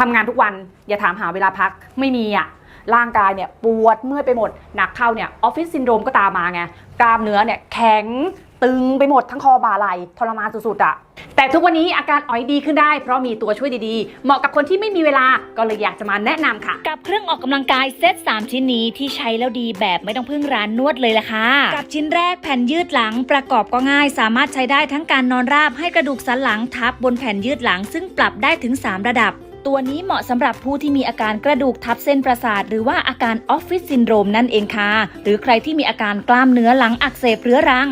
ทำงานทุกวันอย่าถามหาเวลาพักไม่มีอะร่างกายเนี่ยปวดเมื่อยไปหมด หนักเข้าเนี่ยออฟฟิศซินโดรมก็ตามมาไงกล้ามเนื้อเนี่ยแข็งตึงไปหมดทั้งคอบ่าไหล่ทรมานสุดๆอะแต่ทุกวันนี้อาการอ๋อยดีขึ้นได้เพราะมีตัวช่วยดีๆ เหมาะกับคนที่ไม่มีเวลาก็เลยอยากจะมาแนะนำค่ะ กับเครื่องออกกำลังกายเซต3 ชิ้นนี้ที่ใช้แล้วดีแบบไม่ต้องพึ่งร้านนวดเลยล่ะค่ะ กับชิ้นแรกแผ่นยืดหลังประกอบก็ง่าย สามารถใช้ได้ทั้งการนอนราบให้กระดูกสันหลังทับบนแผ่นยืดหลัง ซึ่งปรับได้ถึง 3 ระดับ ตัวนี้เหมาะสำหรับผู้ที่มีอาการกระดูกทับเส้นประสาท หรือว่าอาการออฟฟิศซินโดรมนั่นเองค่ะ หรือใครที่มีอาการกล้ามเนื้อหลังอักเสบเรื้อรัง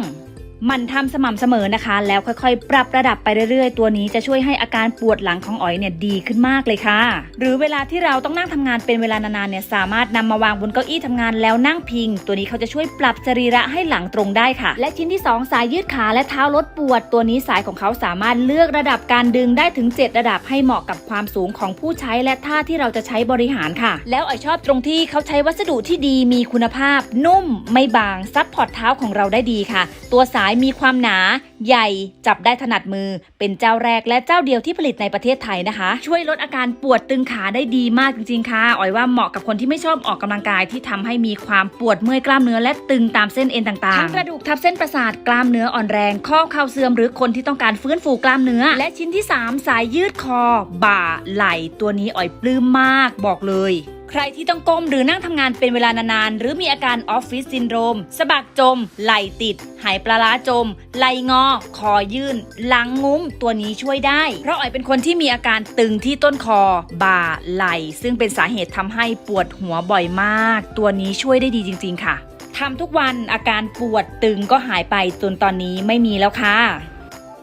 มันทำสม่ำเสมอนะคะ แล้วค่อยๆ ปรับระดับไปเรื่อยๆ ตัวนี้จะช่วยให้อาการปวดหลังของอ๋อยเนี่ยดีขึ้นมากเลยค่ะ หรือเวลาที่เราต้องนั่งทำงานเป็นเวลานานๆเนี่ยสามารถนำมาวางบนเก้าอี้ทำงานแล้วนั่งพิง ตัวนี้เขาจะช่วยปรับสรีระให้หลังตรงได้ค่ะ และชิ้นที่ 2 สายยืดขาและเท้าลดปวด ตัวนี้สายของเขาสามารถเลือกระดับการดึงได้ถึง 7 ระดับให้เหมาะกับความสูงของผู้ใช้และท่าที่เราจะใช้บริหารค่ะ แล้วอ๋อยชอบตรงที่เขาใช้วัสดุที่ดีมีคุณภาพ นุ่ม ไม่บางซับพอร์ตเท้าของเราได้ดีค่ะ ตัวสายมีความหนาใหญ่จับได้ถนัดมือ เป็นเจ้าแรกและเจ้าเดียวที่ผลิตในประเทศไทยนะคะ ช่วยลดอาการปวดตึงขาได้ดีมากจริงๆค่ะอ๋อยว่าเหมาะกับคนที่ไม่ชอบออกกำลังกายที่ทำให้มีความปวดเมื่อยกล้ามเนื้อและตึงตามเส้นเอ็นต่างๆทั้งกระดูกทับเส้นประสาทกล้ามเนื้ออ่อนแรง ข้อเข่าเสื่อมหรือคนที่ต้องการฟื้นฟูกล้ามเนื้อ และชิ้นที่ 3 สายยืดคอ บ่าไหล่ตัวนี้อ๋อยปลื้มมากบอกเลย รที่ต้องก้มหรือนั่งทำงานเป็นเวลานานๆ หรือมีอาการออฟฟิศซินโดรม สะบักจม ไหลติด หายปลาร้าจม ไหลงอ คอยื่น หลังงุ้ม ตัวนี้ช่วยได้ เพราะอ๋อยเป็นคนที่มีอาการตึงที่ต้นคอ บ่า ไหล ซึ่งเป็นสาเหตุทำให้ปวดหัวบ่อยมาก ตัวนี้ช่วยได้ดีจริง ๆ ค่ะทำทุกวันอาการปวดตึงก็หายไปจนตอนนี้ไม่มีแล้วค่ะ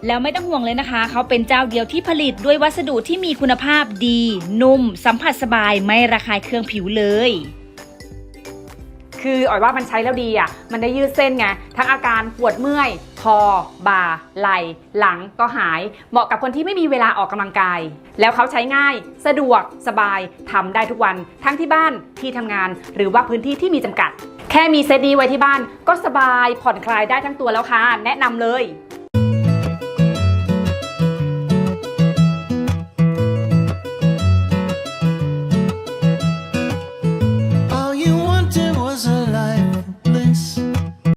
แล้วไม่ต้องห่วงเลยนะคะ เขาเป็นเจ้าเดียวที่ผลิตด้วยวัสดุที่มีคุณภาพดี นุ่ม สัมผัสสบายไม่ระคายเคืองผิวเลย คืออ๋อยว่ามันใช้แล้วดีอะ มันได้ยืดเส้นไง ทั้งอาการปวดเมื่อย คอ บ่า ไหล่ หลังก็หาย เหมาะกับคนที่ไม่มีเวลาออกกำลังกาย แล้วเขาใช้ง่าย สะดวก สบาย ทำได้ทุกวัน ทั้งที่บ้าน ที่ทำงาน หรือว่าพื้นที่ที่มีจำกัด แค่มีเซตนี้ไว้ที่บ้าน ก็สบายผ่อนคลายได้ทั้งตัวแล้วค่ะ แนะนำเลย